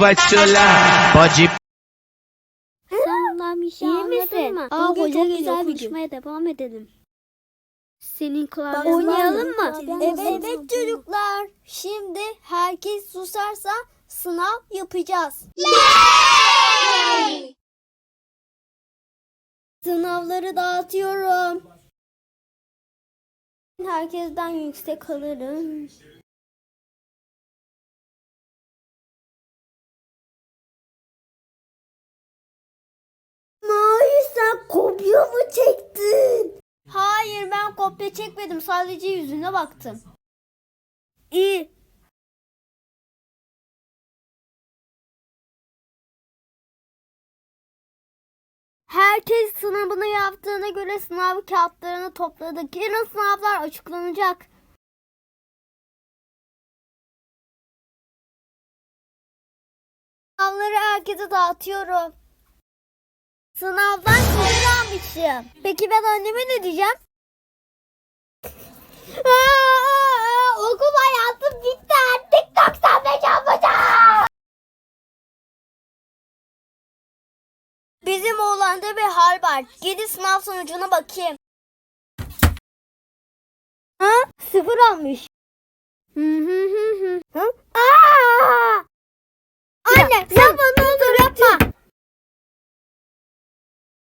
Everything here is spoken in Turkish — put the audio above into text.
vai çöler. Pode. Sen bir şey İyi misin? mı? Aa, Bugün çok güzel bir gün. konuşmaya devam edelim. Senin klavyen Oynayalım mı? Evet, evet çocuklar. Şimdi herkes susarsa sınav yapacağız. Yay! Sınavları dağıtıyorum. Herkesten yüksek alırım. Hayır sen kopya mı çektin? Hayır ben kopya çekmedim sadece yüzüne baktım. Herkes sınavını yaptığına göre sınav kağıtlarını topladık. Yarın sınavlar açıklanacak. Sınavları herkese dağıtıyorum. Sınavdan almışım. Peki ben anneme ne diyeceğim? Bizim oğlanda bir hal var. Gidi sınav sonucuna bakayım. Ha? Sıfır almış. Hı hı hı hı.